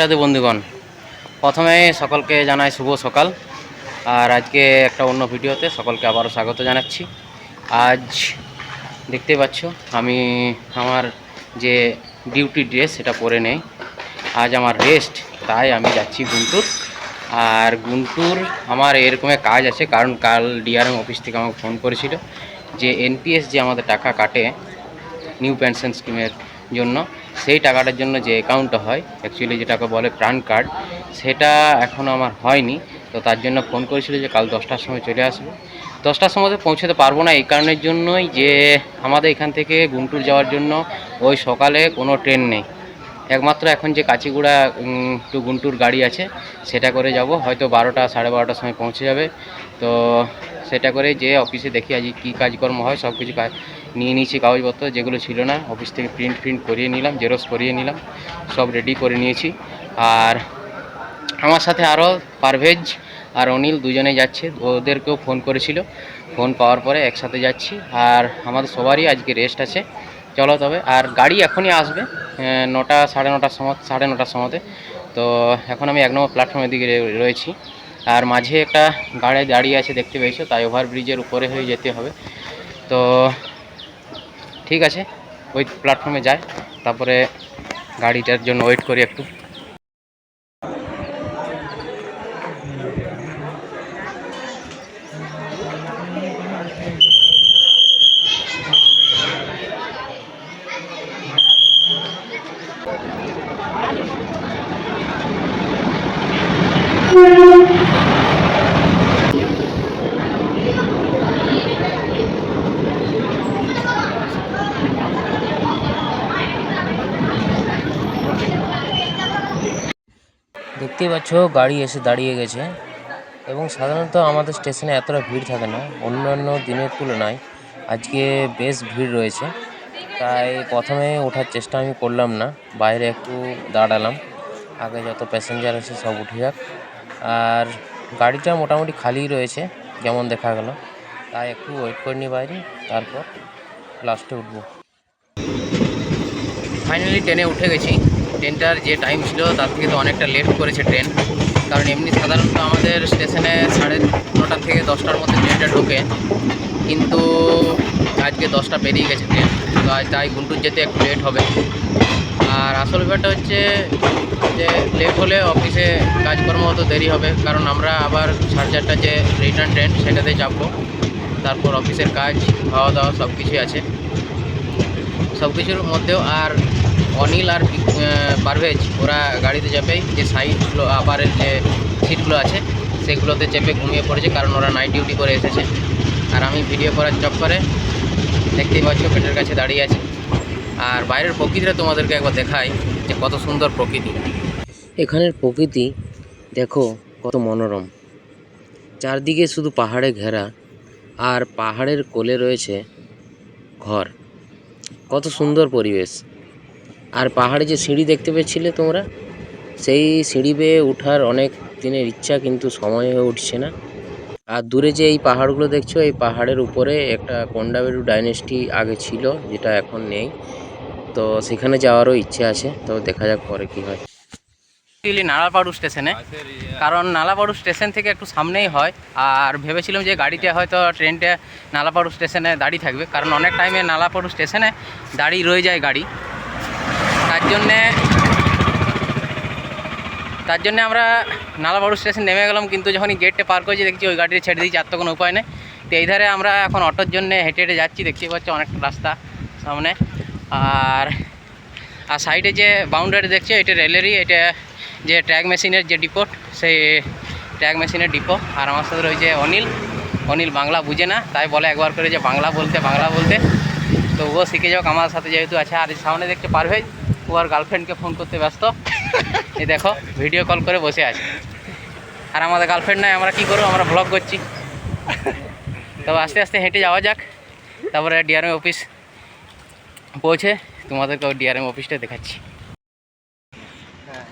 রাধে বন্ধুগণ। প্রথমে সকলকে জানাই শুভ সকাল। আর আজকে একটা অন্য ভিডিওতে সকলকে আবারও স্বাগত জানাচ্ছি। আজ দেখতে পাচ্ছ, আমি আমার যে ডিউটি ড্রেস সেটা পরে নেই। আজ আমার রেস্ট, তাই আমি যাচ্ছি গুন্টুর। আর গুন্টুর আমার এরকমের কাজ আছে, কারণ কাল ডিআরএম অফিস থেকে আমাকে ফোন করেছিল যে, এনপিএস যে আমাদের টাকা কাটে, নিউ পেনশন স্কিমের জন্য সেই টাকাটার জন্য যে অ্যাকাউন্টটা হয় অ্যাকচুয়ালি যেটাকে বলে প্রাণ কার্ড সেটা এখনও আমার হয়নি। তো তার জন্য ফোন করেছিল যে কাল দশটার সময় চলে আসবে। দশটার সময় পৌঁছাতে পারব না, এই কারণের জন্যই যে আমাদের এখান থেকে গুন্টুর যাওয়ার জন্য ওই সকালে কোনো ট্রেন নেই। একমাত্র এখন যে কাচিগুড়া টু গুন্টুর গাড়ি আছে, সেটা করে যাব। হয়তো বারোটা, সাড়ে বারোটার সময় পৌঁছে যাবে। তো সেটা করে যে অফিসে দেখি আজ কী কাজকর্ম হয় সব কিছু নিয়ে নিয়েছি কাগজপত্র, যেগুলো ছিল না অফিস থেকে প্রিন্ট প্রিন্ট করিয়ে নিলাম জেরক্স করিয়ে নিলাম, সব রেডি করে নিয়েছি। আর আমার সাথে আরও পারভেজ আর অনিল দুজনে যাচ্ছে, ওদেরকেও ফোন করেছিল। ফোন পাওয়ার পরে একসাথে যাচ্ছি, আর আমাদের সবারই আজকে রেস্ট আছে। চলো তবে, আর গাড়ি এখনই আসবে নটা, সাড়ে নটার সময়, সাড়ে নটার সময়তে। তো এখন আমি এক নম্বর প্ল্যাটফর্মের দিকে রয়েছি। আর মাঝে একটা গাড়ি দাঁড়িয়ে আছে দেখতে পেয়েছ, তাই ওভারব্রিজের উপরে হয়ে যেতে হবে। তো ঠিক আছে ওই প্ল্যাটফর্মে যাই তারপরে গাড়িটার জন্য ওয়েট করি একটু। দেখতেই পাচ্ছ, গাড়ি এসে দাঁড়িয়ে গেছে। এবং সাধারণত আমাদের স্টেশনে এতটা ভিড় থাকে না, অন্যান্য দিনের তুলনায়। আজকে বেশ ভিড় রয়েছে। তাই প্রথমে ওঠার চেষ্টা আমি করলাম না, বাইরে একটু দাঁড়ালাম। আগে যত প্যাসেঞ্জার আছে সব উঠে যাক। আর গাড়িটা মোটামুটি খালিই রয়েছে, যেমন দেখা গেল। তাই একটু ওয়েট করে নি বাইরে, তারপর লাস্টে উঠবো। ফাইনালি ট্রেনে উঠে গেছি। ট্রেনটার যে টাইম ছিল, তার থেকে তো অনেকটা লেট করেছে ট্রেন কারণ এমনি সাধারণত আমাদের স্টেশনে সাড়ে নটা থেকে দশটার মধ্যে ট্রেনটা ঢোকে। কিন্তু আজকে দশটা পেরিয়ে গেছে ট্রেন তো আজ তাই গুন্টুর যেতে একটু লেট হবে। আর আসল ব্যাপারটা হচ্ছে যে লেট হলে অফিসে কাজকর্ম হতো দেরি হবে। কারণ আমরা আবার সাড়ে চারটা যে রিটার্ন ট্রেন সেটাতে চাপবো তারপর অফিসের কাজ, খাওয়া দাওয়া সব কিছুই আছে। সব কিছুর মধ্যেও আর অনিল আর পারভেজ, ওরা গাড়িতে চেপেই যে সাইডগুলো, আপারের যে সিটগুলো আছে, সেগুলোতে চেপে ঘুমিয়ে পড়েছে কারণ ওরা নাইট ডিউটি করে এসেছে। আর আমি ভিডিও করার চক্করে দেখতেই পাচ্ছ পেটের কাছে দাঁড়িয়ে আছে। আর বাইরের প্রকৃতিটা তোমাদেরকে একবার দেখাই যে কত সুন্দর প্রকৃতি। এখানের প্রকৃতি দেখো কত মনোরম। চারদিকে শুধু পাহাড়ে ঘেরা, আর পাহাড়ের কোলে রয়েছে ঘর। কত সুন্দর পরিবেশ। আর পাহাড়ে যে সিঁড়ি দেখতে পেয়েছিলে তোমরা, সেই সিঁড়ি বেয়ে ওঠার অনেক দিনের ইচ্ছা কিন্তু সময় হয়ে উঠছে না। আর দূরে যে এই পাহাড়গুলো দেখছ, এই পাহাড়ের উপরে একটা কন্ডাবেরু ডাইনেস্টি আগে ছিল, যেটা এখন নেই। তো সেখানে যাওয়ারও ইচ্ছে আছে, তো দেখা যাক পরে কি হয়। নালাপাড়ু স্টেশনে, কারণ নালাপাড়ু স্টেশন থেকে একটু সামনেই হয়। আর ভেবেছিলাম যে গাড়িটা হয়তো ট্রেনটা নালাপাড়ু স্টেশনে দাঁড়িয়ে থাকবে, কারণ অনেক টাইমে নালাপাড়ু স্টেশনে দাঁড়িয়ে রয়ে যায় গাড়ি। তার জন্যে তার জন্য আমরা নালাবাড়ু স্টেশন নেমে গেলাম, কিন্তু যখনই গেটটা পার করেছি দেখছি ওই গাড়িটা ছেড়ে দিয়েছি, আর তো কোনো উপায় নেই। তো এই ধারে আমরা এখন অটোর জন্য হেঁটে হেঁটে যাচ্ছি দেখতে পাচ্ছি অনেকটা রাস্তা সামনে। আর আর সাইডে যে বাউন্ডারি দেখছে, এটা রেলেরই এটা যে ট্র্যাক মেশিনের যে ডিপোট সেই ট্র্যাক মেশিনের ডিপো আর আমার সাথে রয়েছে অনিল। অনিল বাংলা বুঝে না, তাই বলে একবার করে যে বাংলা বলতে বাংলা বলতে। তো ও শিখে যাক, আমার সাথে যেহেতু আছে। আর সামনে দেখতে পারভেজ। ও আর গার্লফ্রেন্ডকে ফোন করতে ব্যস্ত। এই দেখো ভিডিও কল করে বসে আছে। আর আমাদের গার্লফ্রেন্ড নাই, আমরা কী করব? আমরা ব্লগ করছি। তবে আস্তে আস্তে হেঁটে যাওয়া যাক। তারপরে ডিআরএম অফিস পৌঁছে তোমাদেরকে ডিআরএম অফিসটা দেখাচ্ছি।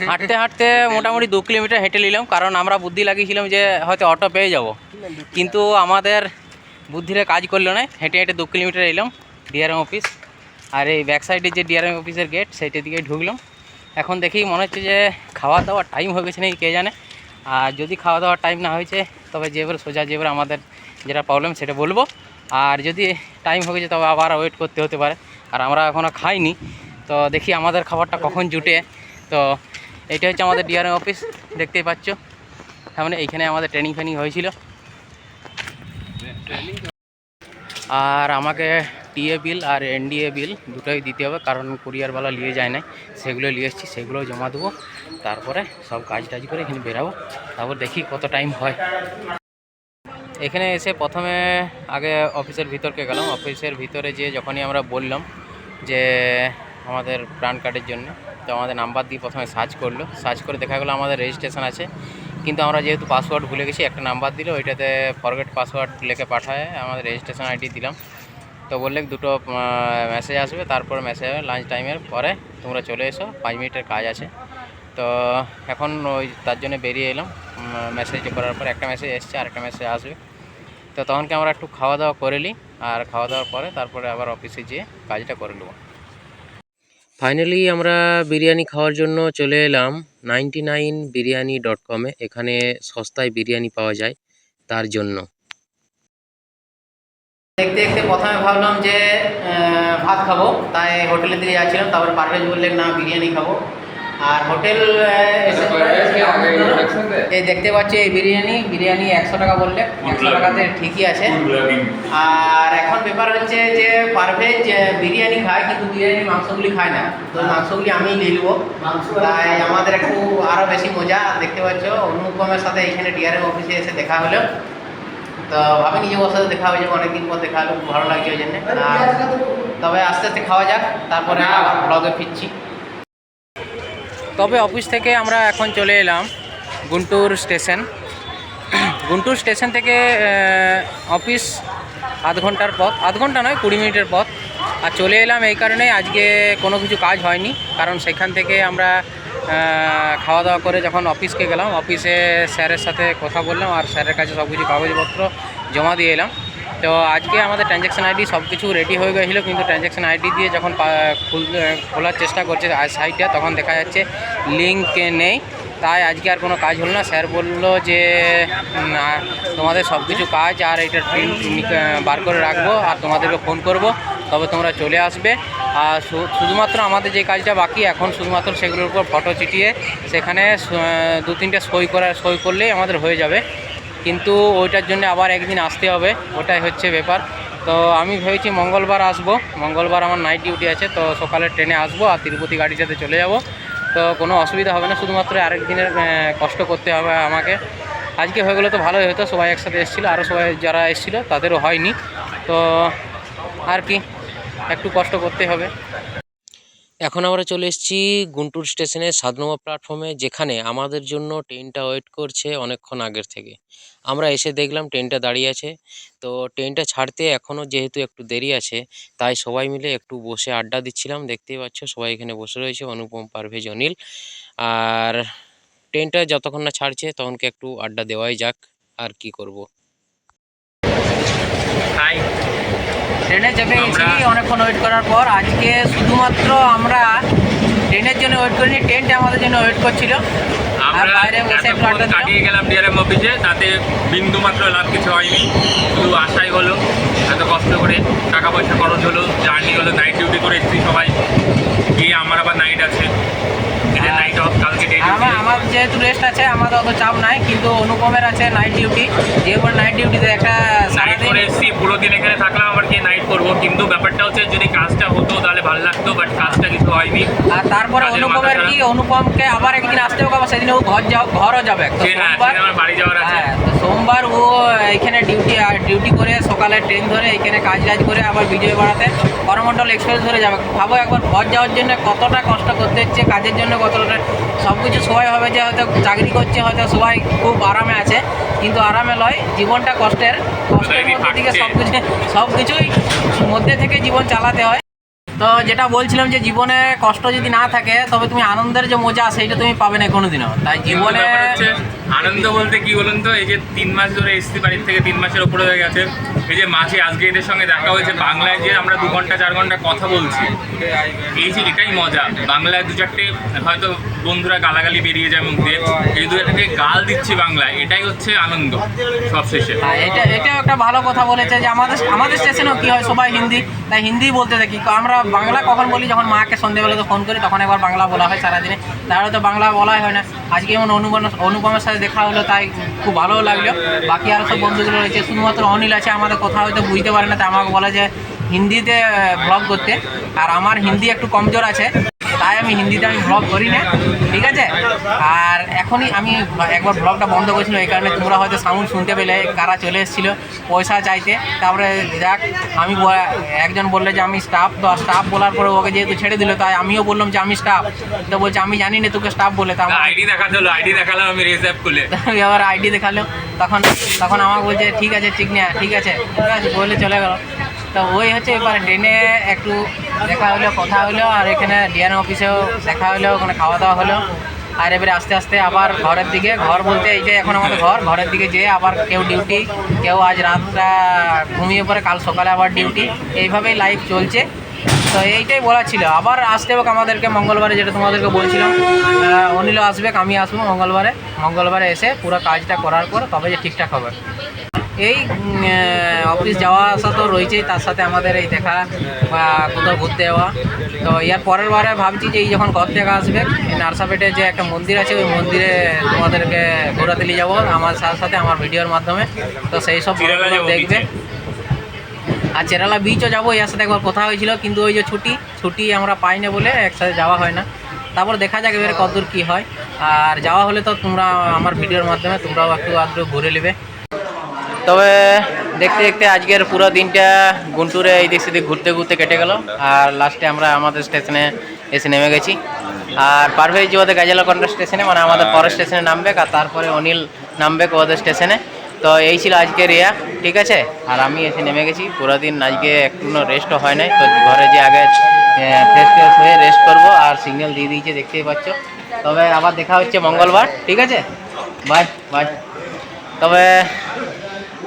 হাঁটতে হাঁটতে মোটামুটি দু কিলোমিটার হেঁটে নিলাম, কারণ আমরা বুদ্ধি লাগিয়েছিলাম যে হয়তো অটো পেয়ে যাব। কিন্তু আমাদের বুদ্ধিরে কাজ করল না, হেঁটে হেঁটে দু কিলোমিটার এলাম ডিআরএম অফিস আর এই ব্যাক সাইডে যে ডিআরএম অফিসের গেট সেইটার দিকে ঢুকলাম। এখন দেখি মনে হচ্ছে যে খাওয়া দাওয়ার টাইম হয়ে গেছে নাকি, কে জানে? আর যদি খাওয়া দাওয়ার টাইম না হয়েছে, তবে যেবার সোজা যেবার আমাদের যেটা প্রবলেম সেটা বলব। আর যদি টাইম হয়ে গেছে, তবে আবার ওয়েট করতে হতে পারে। আর আমরা এখনও খাইনি। তো দেখি আমাদের খাবারটা কখন জুটে। তো এইটা হচ্ছে আমাদের ডিআরএম অফিস দেখতেই পাচ্ছ। সামনে এইখানে আমাদের ট্রেনিং ফেনিং হয়েছিল। আর আমাকে টিএ বিল আর এনডিএ বিল দুটোই দিতে হবে, কারণ কুরিয়ারওয়ালা নিয়ে যায় না সেগুলো নিয়ে এসেছি সেগুলো জমা দেবো। তারপরে সব কাজ টাজ করে এখানে বেরাবো। তারপর দেখি কত টাইম হয়। এখানে এসে প্রথমে আগে অফিসের ভিতরকে গেলাম। অফিসের ভিতরে যে যখনই আমরা বললাম যে আমাদের প্যান কার্ডের জন্য, তো আমাদের নাম্বার দিয়ে প্রথমে সার্চ করল। সার্চ করে দেখা গেলো আমাদের রেজিস্ট্রেশন আছে। কিন্তু আমরা যেহেতু পাসওয়ার্ড ভুলে গেছি, একটা নাম্বার দিল, ওইটাতে ফরগেট পাসওয়ার্ড লিখে পাঠায়, আমাদের রেজিস্ট্রেশন আইডি দিলাম। তো বললে দুটো মেসেজ আসবে, তারপর মেসেজ হবে লাঞ্চ টাইমের পরে তোমরা চলে এসো, পাঁচ মিনিটের কাজ আছে। তো এখন ওই তার জন্য বেরিয়ে এলাম মেসেজ করার পর একটা মেসেজ এসছে আর একটা মেসেজ আসবে। তো তখনকে আমরা একটু খাওয়া দাওয়া করে নিই, আর খাওয়া দাওয়ার পরে তারপরে আবার অফিসে যেয়ে কাজটা করে নেব। ফাইনালি আমরা বিরিয়ানি খাওয়ার জন্য চলে এলাম নাইনটি নাইন বিরিয়ানি ডট কমে এখানে সস্তায় বিরিয়ানি পাওয়া যায় তার জন্য। দেখতে দেখতে প্রথমে ভাবলাম যে ভাত খাব। তাই হোটেলের দিকে যাচ্ছিলাম তারপর পারভেজ বললেন না বিরিয়ানি খাব। আর হোটেল এই দেখতে পাচ্ছি এই বিরিয়ানি। বিরিয়ানি একশো টাকা বললে একশো টাকাতে ঠিকই আছে। আর এখন ব্যাপার হচ্ছে যে পারভেজ বিরিয়ানি খায় কিন্তু বিরিয়ানি মাংসগুলি খায় না। তো মাংসগুলি আমি নিয়ে নেব। তাই আমাদের একটু আরও বেশি মজা। দেখতে পাচ্ছ অনুপমের সাথে এখানে ডিআরএম অফিসে এসে দেখা হলো। তো ভাবিনি যে ওর সাথে দেখা হয়ে যাবে অনেকদিন পর দেখা হলো খুব ভালো লাগছে ওই জন্য। তবে আস্তে আস্তে খাওয়া যাক তারপরে আবার ব্লগে ফিরছি। তবে অফিস থেকে আমরা এখন চলে এলাম গুন্টুর স্টেশন। গুন্টুর স্টেশন থেকে অফিস আধ ঘণ্টার পথ। আধ ঘণ্টা নয় কুড়ি মিনিটের পথ। আর চলে এলাম এই কারণে আজকে কোনো কিছু কাজ হয়নি কারণ সেখান থেকে আমরা খাওয়া দাওয়া করে যখন অফিসকে গেলাম, অফিসে স্যারের সাথে কথা বললাম আর স্যারের কাছে সব কিছু কাগজপত্র জমা দিয়ে এলাম। তো আজকে আমাদের ট্রানজ্যাকশন আইডি সব কিছু রেডি হয়ে গেছিল, কিন্তু ট্রানজ্যাকশন আইডি দিয়ে যখন খোলার চেষ্টা করছে সাইটটা, তখন দেখা যাচ্ছে লিঙ্ক নেই। তাই আজকে আর কোনো কাজ হলো না। স্যার বলল যে তোমাদের সব কিছু কাজ আর এটার প্রিন্ট বার করে রাখব আর তোমাদেরকে ফোন করব। তবে তোমরা চলে আসবে। আর শুধুমাত্র আমাদের যে কাজটা বাকি, এখন শুধুমাত্র সেগুলোর উপর ফটো চিটিয়ে সেখানে দু তিনটে সই করা, সই করলেই আমাদের হয়ে যাবে। কিন্তু ওইটার জন্য আবার একদিন আসতে হবে, ওটাই হচ্ছে ব্যাপার। তো আমি ভেবেছি মঙ্গলবার আসব। মঙ্গলবার আমার নাইট ডিউটি আছে, তো সকালে ট্রেনে আসব আর তিরুপতি গাড়িটাতে চলে যাব। তো কোনো অসুবিধা হবে না, শুধুমাত্র আরেক দিনের কষ্ট করতে হবে আমাকে। আজকে হয়ে গেলে তো ভালোই হতো, সবাই একসাথে এসেছিল আরও সবাই যারা এসেছিল তাদেরও হয়নি। তো আর কি একটু কষ্ট করতে হবে। এখন আমরা চলে এসেছি গুন্টুর স্টেশনে সাত নম্বর প্ল্যাটফর্মে যেখানে আমাদের জন্য ট্রেনটা ওয়েট করছে অনেকক্ষণ আগের থেকে। আমরা এসে দেখলাম ট্রেনটা দাঁড়িয়ে আছে। তো ট্রেনটা ছাড়তে এখনও যেহেতু একটু দেরি আছে তাই সবাই মিলে একটু বসে আড্ডা দিচ্ছিলাম। দেখতেই পাচ্ছ সবাই এখানে বসে রয়েছে অনুপম পারভেজ অনিল। আর ট্রেনটা যতক্ষণ না ছাড়ছে তখনকে একটু আড্ডা দেওয়াই যাক আর কি করব। হাই ট্রেনে চেপে গেছি অনেকক্ষণ ওয়েট করার পর। আজকে শুধুমাত্র আমরা ট্রেনের জন্য ওয়েট করিনি ট্রেনটা আমাদের জন্য ওয়েট করছিল। আমরা। কাটিয়ে গেলাম ডিআরএম অফিসে তাতে বিন্দু মাত্র লাভ কিছু হয়নি শুধু আশাই হলো এত কষ্ট করে টাকা পয়সা খরচ হলো জার্নি হলো নাইট ডিউটি করে এসেছি সবাই। গিয়ে আমার আবার নাইট আছে। নাইট অফ কালকে আমার আমার যেহেতু রেস্ট আছে আমাদের অত চাপ নাই কিন্তু অনুপমের আছে নাইট ডিউটি যেহেতু নাইট ডিউটিতে একটা দিন এখানে থাকলাম আবার কি নাইট করব? কিন্তু ব্যাপারটা হচ্ছে যদি কাজটা হতো তাহলে ভালো লাগতো বাট কাজটা কিছু হয়নি। আর তারপরে অনুপমের কি? অনুপমকে আবার একদিন আসতে হবে আবার সেদিন ও ঘর যাও ঘরও যাবে। হ্যাঁ আমার বাড়ি যাওয়ার আছে। হ্যাঁ সোমবার ও এখানে ডিউটি ডিউটি করে সকালে ট্রেন ধরে এখানে কাজ টাজ করে আবার বিজয় বাড়াতে করমণ্ডল এক্সপ্রেস ধরে যাবে। ভাবো একবার ঘর যাওয়ার জন্য কতটা কষ্ট করতে হচ্ছে কাজের জন্য কতটা সব কিছু সবাই হবে যে হয়তো চাকরি করছে হয়তো সবাই খুব আরামে আছে কিন্তু আরামে লয় জীবনটা কষ্টের। কষ্টের মধ্যে থাকছে? সব কিছু সব কিছুই মধ্যে থেকে জীবন চালাতে হয়। তো যেটা বলছিলাম যে জীবনে কষ্ট যদি না থাকে তবে তুমি আনন্দের যে মজা সেইটা তুমি পাবে না কোনোদিনও। তাই জীবনে আনন্দ বলতে কি বলুন তো, এই যে তিন মাস ধরে এসছি বাড়ির থেকে তিন মাসের ওপরে হয়ে গেছে। এই যে মাঝে আজকে এদের সঙ্গে দেখা হয়েছে, বাংলায় যে আমরা দু ঘণ্টা, চার ঘণ্টা কথা বলছি। এই যে এটাই মজা, বাংলায় দু চারটে হয়তো বন্ধুরা গালাগালি বেরিয়ে যায় মুখ দিয়ে, এই দু চারটে গাল দিচ্ছি বাংলায়, এটাই হচ্ছে আনন্দ সবশেষে। হ্যাঁ এটা, এটাও একটা ভালো কথা বলেছে যে আমাদের আমাদের স্টেশনেও কি হয়, সবাই হিন্দি, তাই হিন্দি বলতে থাকি আমরা বাংলা কখন বলি, যখন মাকে সন্ধ্যেবেলা তো ফোন করি, তখন একবার বাংলা বলা হয় সারাদিনে। তাহলে তো বাংলা বলাই হয় না। আজকে যেমন অনুপম অনুপমের সাথে দেখা হলো, তাই খুব ভালো লাগল। বাকি আরও সব বন্ধুগুলো রয়েছে, শুধুমাত্র অনিল আছে, আমাদের কথা হয়তো বুঝতে পারে না, তাই আমাকে বলে যে হিন্দিতে ব্লগ করতে। আর আমার হিন্দি একটু কমজোর আছে। তাই আমি হিন্দিতে আমি ব্লগ করি না ঠিক আছে? আর এখনই আমি একবার ব্লগটা বন্ধ করেছিল এই কারণে তোমরা হয়তো সাউন্ড শুনতে পেলে কারা চলে এসেছিল পয়সা চাইতে। তারপরে দেখ আমি একজন বললে যে আমি স্টাফ তো স্টাফ বলার পরে ওকে যেহেতু ছেড়ে দিল তাই আমিও বললাম যে আমি স্টাফ তো বলছে আমি জানি না তোকে স্টাফ বলে। তা আইডি দেখাতে হলো আইডি দেখালাম আমি রিজার্ভ করলে। আবার আইডি দেখাল তখন তখন আমাকে বলছে ঠিক আছে ঠিক না ঠিক আছে। ঠিক আছে বলে চলে গেল। তো ওই হচ্ছে এবার ট্রেনে একটু দেখা হলো কথা হলো আর এখানে ডিএন অফিসেও দেখা হলো ওখানে খাওয়া দাওয়া হলো। আর এবারে আস্তে আস্তে আবার ঘরের দিকে ঘর বলতে এই যে এখন আমাদের ঘর ঘরের দিকে যেয়ে আবার কেউ ডিউটি কেউ আজ রাতটা ঘুমিয়ে পড়ে কাল সকালে আবার ডিউটি এইভাবেই লাইফ চলছে। তো এইটাই বলা ছিল। আবার আসতে হবে আমাদেরকে মঙ্গলবারে যেটা তোমাদেরকে বলছিলাম। আহ, অনিলও আসবে আমি আসব মঙ্গলবারে। মঙ্গলবারে এসে পুরো কাজটা করার পর তবে যে ঠিকঠাক হবে। এই অফিস যাওয়া আসা তো রয়েছেই তার সাথে আমাদের এই দেখা বা কোথাও ঘুরতে যাওয়া। তো ইয়ার পরের বারে ভাবছি যে এই যখন ঘর থেকে আসবে নার্সাপেটে যে একটা মন্দির আছে ওই মন্দিরে তোমাদেরকে ঘোরাতে নিয়ে যাব আমার সাথে সাথে আমার ভিডিওর মাধ্যমে। তো সেই সব দেখবে। আর চেরালা বিচও যাব এর সাথে একবার কথা হয়েছিল কিন্তু ওই যে ছুটি ছুটি আমরা পাই না বলে একসাথে যাওয়া হয় না। তারপর দেখা যাক এবারে কতদূর কী হয়। আর যাওয়া হলে তো তোমরা আমার ভিডিওর মাধ্যমে তোমরাও একটু আধটু ঘুরে নেবে। তবে দেখতে দেখতে আজকের পুরো দিনটা গুন্টুরে এই দিক সেদিক ঘুরতে ঘুরতে কেটে গেল। আর লাস্টে আমরা আমাদের স্টেশনে এসে নেমে গেছি। আর পারভেজ ওদের গাজলাকন্ডা স্টেশনে মানে আমাদের পরের স্টেশনে নামবে, আর তারপরে অনিল নামবে ওদের স্টেশনে তো এই ছিল আজকের ইয়া, ঠিক আছে? আর আমি এসে নেমে গেছি। পুরো দিন আজকে একটু রেস্টও হয় নাই। তো ঘরে যে আগে ফ্রেশ ফ্রেশ হয়ে রেস্ট করব, আর সিগন্যাল দিয়ে দিয়েছে, দেখতেই পাচ্ছ। তবে আবার দেখা হচ্ছে মঙ্গলবার, ঠিক আছে? বাই বাই তবে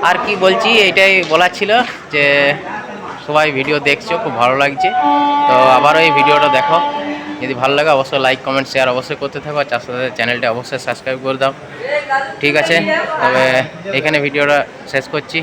আর কি বলছি, এটাই বলার ছিল যে সবাই ভিডিও দেখছ, খুব ভালো লাগছে। তো আবারও এই ভিডিওটা দেখো। যদি ভালো লাগে, অবশ্যই লাইক কমেন্ট শেয়ার অবশ্যই করতে থাকো। আর সাথে চ্যানেলটা অবশ্যই সাবস্ক্রাইব করে দাও। ঠিক আছে? তবে এখানে ভিডিওটা শেষ করছি।